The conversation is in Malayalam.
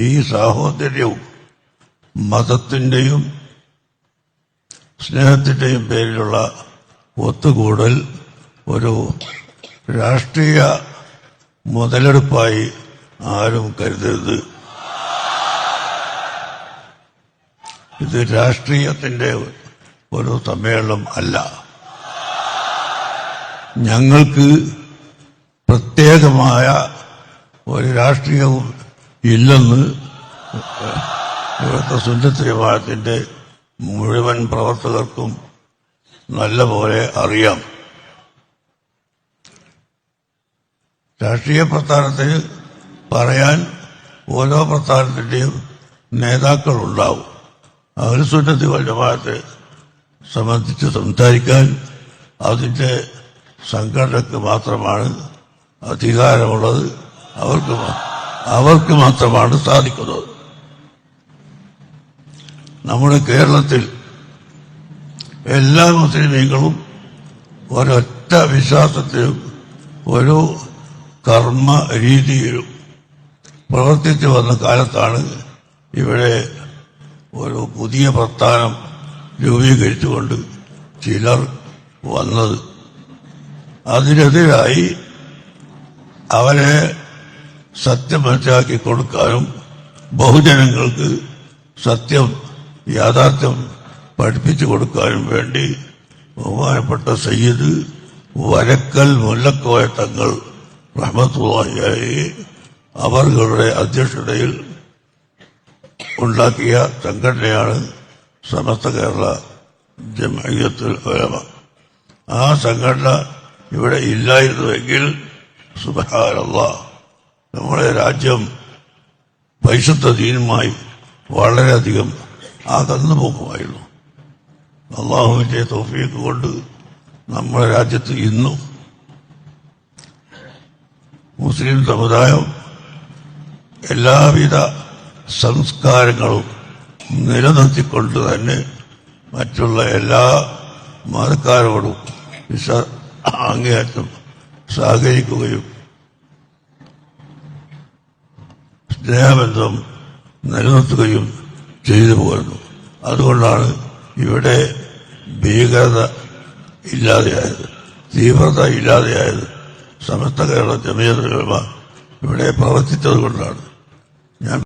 ഈ സാഹോദര്യവും മതത്തിന്റെയും സ്നേഹത്തിന്റെയും പേരിലുള്ള ഒത്തുകൂടൽ ഒരു രാഷ്ട്രീയ മുതലെടുപ്പായി ആരും കരുതരുത്. ഇത് രാഷ്ട്രീയത്തിന്റെ ഒരു സമ്മേളനം അല്ല. ഞങ്ങൾക്ക് പ്രത്യേകമായ ഒരു രാഷ്ട്രീയവും ഇല്ലെന്ന് ഇവിടുത്തെ സുന്നത്ത് ജമാഅത്തിന്റെ മുഴുവൻ പ്രവർത്തകർക്കും നല്ലപോലെ അറിയാം. രാഷ്ട്രീയ പ്രസ്ഥാനത്തിൽ പറയാൻ ഓരോ പ്രസ്ഥാനത്തിന്റെയും നേതാക്കളുണ്ടാവും. അവർ സുന്നത്തി ജമാഅത്തെ സംബന്ധിച്ച് സംസാരിക്കാൻ അതിന്റെ സംഘടനക്ക് മാത്രമാണ് അധികാരമുള്ളത്. അവർക്ക് മാ- അവർക്ക് മാത്രമാണ് സാധിക്കുന്നത്. നമ്മുടെ കേരളത്തിൽ എല്ലാ മുസ്ലിമീങ്ങളും ഒരൊറ്റ വിശ്വാസത്തിലും ഒരു കർമ്മ രീതിയിലും പ്രവർത്തിച്ചു വന്ന കാലത്താണ് ഇവിടെ ഒരു പുതിയ പ്രസ്ഥാനം രൂപീകരിച്ചുകൊണ്ട് ചിലർ വന്നത്. അതിനെതിരായി അവരെ സത്യം മനസ്സിലാക്കി കൊടുക്കാനും ബഹുജനങ്ങൾക്ക് സത്യം യാഥാർത്ഥ്യം പഠിപ്പിച്ചു കൊടുക്കാനും വേണ്ടി ബഹുമാനപ്പെട്ട സയ്യിദ് വരക്കൽ മുല്ലക്കോയ തങ്ങൾ റഹ്മത്തുള്ളാഹിയായി അവരുടെ അധ്യക്ഷതയിൽ ഉണ്ടാക്കിയ സംഘടനയാണ് സമസ്ത കേരള ജമയത്തിൽ ഒലമ ആ സംഘടന ഇവിടെ ഇല്ലായിരുന്നുവെങ്കിൽ സുബഹാനല്ലാ. നമ്മുടെ രാജ്യം പരിശുദ്ധ ദീനുമായി വളരെയധികം അകന്നു പോകുമായിരുന്നു. അള്ളാഹുവിന്റെ തോഫിയൊക്കെ കൊണ്ട് നമ്മുടെ രാജ്യത്ത് ഇന്നും മുസ്ലിം സമുദായം എല്ലാവിധ സംസ്കാരങ്ങളും നിലനിർത്തിക്കൊണ്ട് തന്നെ മറ്റുള്ള എല്ലാ മതക്കാരോടും അങ്ങേയറ്റം സഹകരിക്കുകയും സ്നേഹബന്ധം നിലനിർത്തുകയും ചെയ്തു പോരുന്നു. അതുകൊണ്ടാണ് ഇവിടെ ഭീകരത ഇല്ലാതെയായത്. തീവ്രത ഇല്ലാതെയായത് സമസ്ത കേരള ജമീയത ഇവിടെ പ്രവർത്തിച്ചത് കൊണ്ടാണ് ഞാൻ